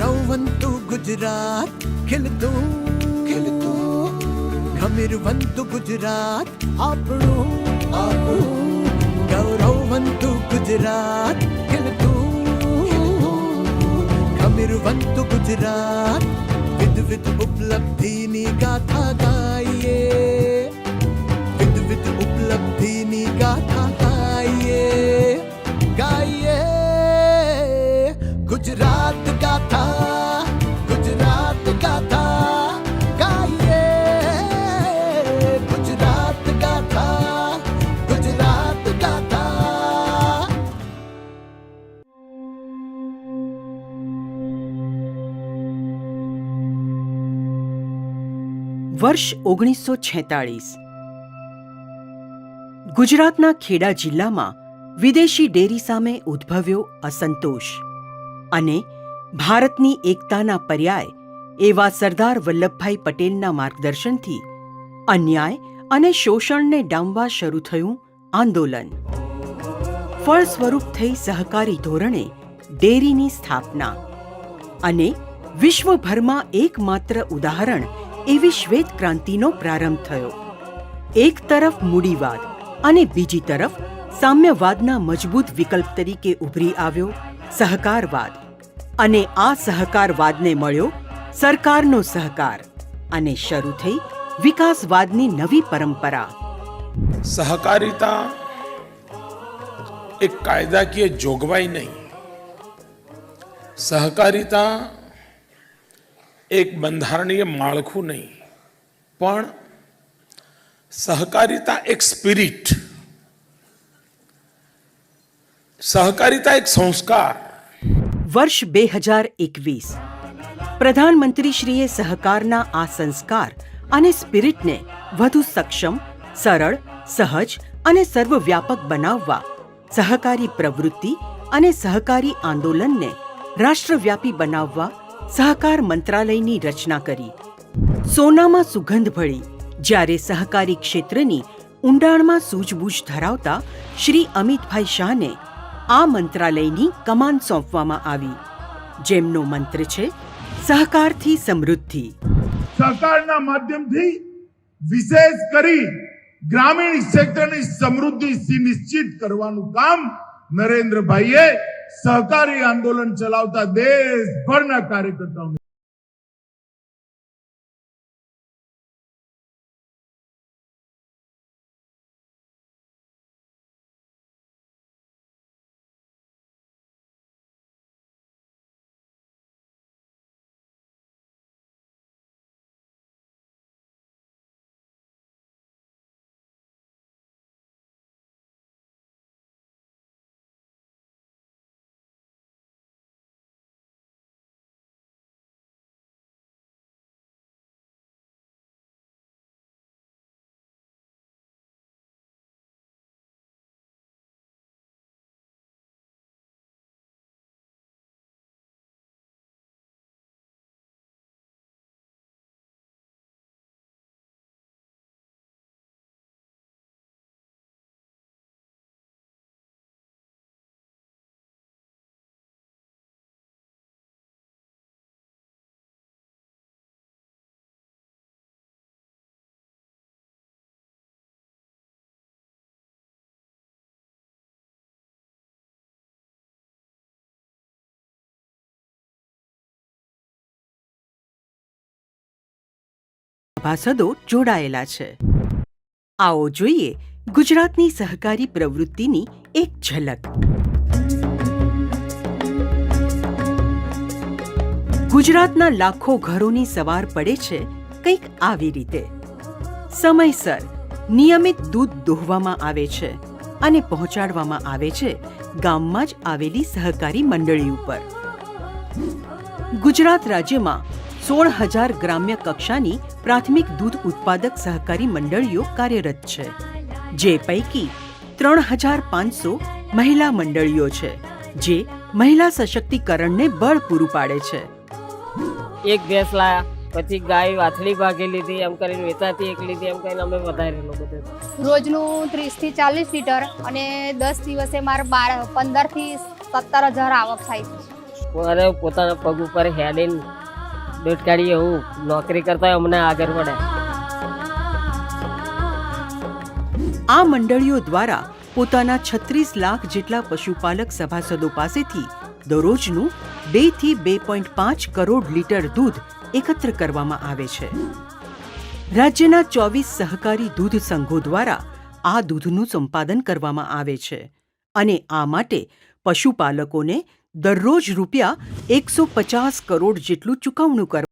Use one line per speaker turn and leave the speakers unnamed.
रौवन्तु गुजरात खिलदो खिलदो खमिरवन्तु गुजरात आपणो। आपणो। गौरवन्तु गुजरात खिलदो खमिरवन्तु गुजरात विद विद उपलब्धिनी गाथा गाइए। विद विद उपलब्धिनी गाथा गाइए। गाइए। गुजरात
વર્ષ ઓગણીસો છેતાળીસ ગુજરાતના ખેડા જિલ્લામાં વિદેશી ડેરી સામે ઉદ્ભવ્યો અસંતોષ અને ભારતની એકતાના પર્યાય એવા સરદાર વલ્લભભાઈ પટેલના માર્ગદર્શનથી અન્યાય અને શોષણને ડામવા શરૂ થયું આંદોલન. ફળ સ્વરૂપ થઈ સહકારી ધોરણે ડેરીની સ્થાપના અને વિશ્વભરમાં એકમાત્ર ઉદાહરણ એવી શ્વેત ક્રાંતિનો પ્રારંભ થયો. એક તરફ મૂડીવાદ અને બીજી તરફ સામ્યવાદના મજબૂત વિકલ્પ તરીકે ઉભરી આવ્યો સહકારવાદ. અને આ સહકારવાદને મળ્યો સરકારનો સહકાર અને શરૂ થઈ વિકાસવાદની નવી પરંપરા.
સહકારિતા એક કાયદાકીય જોગવાઈ નહીં. સહકારિતા એક બંધારણીય માળખું નહીં. પણ સહકારિતા એક સ્પિરિટ. સહકારિતા એક સંસ્કાર.
વર્ષ બે હજાર એકવીસ. પ્રધાનમંત્રીશ્રીએ સહકારના આ સંસ્કાર અને સ્પિરિટને વધુ સક્ષમ, સરળ, સહજ અને સર્વવ્યાપક બનાવવા, સહકારી પ્રવૃત્તિ અને સહકારી આંદોલનને રાષ્ટ્રવ્યાપી બનાવવા સહકાર મંત્રાલયની રચના કરી. સોનામાં સુગંધ ભળી. જ્યારે સહકારી ક્ષેત્રની ઊંડાણમાં સૂઝબૂઝ ધરાવતા શ્રી અમિતભાઈ શાહને આ મંત્રાલયની કમાન સોંપવામાં આવી. જેમનો મંત્ર છે, સહકારથી સમૃદ્ધિ
સહકારના માધ્યમથી વિશેષ કરી ગ્રામીણ ક્ષેત્રની સમૃદ્ધિ સુનિશ્ચિત કરવાનું કામ નરેન્દ્રભાઈએ સહકારી આંદોલન ચલાવતા દેશભરના કાર્યકર્તાઓને
સભાસદો જોડાયેલા છે. આવો જોઈએ ગુજરાતની સહકારી પ્રવૃત્તિની એક ઝલક. ગુજરાતના લાખો ઘરોની સવાર પડે છે કંઈક આવી રીતે. સમયસર નિયમિત દૂધ દોહવામાં આવે છે અને પહોંચાડવામાં આવે છે ગામમાં જ આવેલી સહકારી મંડળી ઉપર. ગુજરાત રાજ્યમાં સોળ હજાર ગ્રામ્ય કક્ષાની પ્રાથમિક દૂધ ઉત્પાદક સહકારી મંડળીઓ કાર્યરત છે જે પૈકી ત્રણ હજાર પાંચસો મહિલા મંડળીઓ છે જે મહિલા સશક્તિકરણને બળ પૂરું પાડે છે.
એક ભેંસ લાયા પછી ગાય વાથળી ભાગી લીધી એમ કરીને વેચાતી એક લીધી એમ કરીને અમે વધારેલું બધું.
રોજનું ત્રીસથી ચાલીસ લીટર અને દસ દિવસે મારે બાર પંદરથી સત્તર હજાર આવક થાય છે.
અને પોતાના પગ ઉપર હેડીને દોઢ કાઢી એવું. નોકરી કરતા હોય અમને આગળ પડે
આ મંડળીઓ દ્વારા પોતાના છત્રીસ લાખ જેટલા પશુપાલક સભાસદો પાસેથી દરરોજનું બેથી બે પોઈન્ટ પાંચ કરોડ લીટર દૂધ એકત્ર કરવામાં આવે છે. રાજ્યના ચોવીસ સહકારી દૂધ સંઘો દ્વારા આ દૂધનું સંપાદન કરવામાં આવે છે અને આ માટે પશુપાલકોને દરરોજ રૂપિયા એકસો પચાસ કરોડ જેટલું ચૂકવણું કરવા.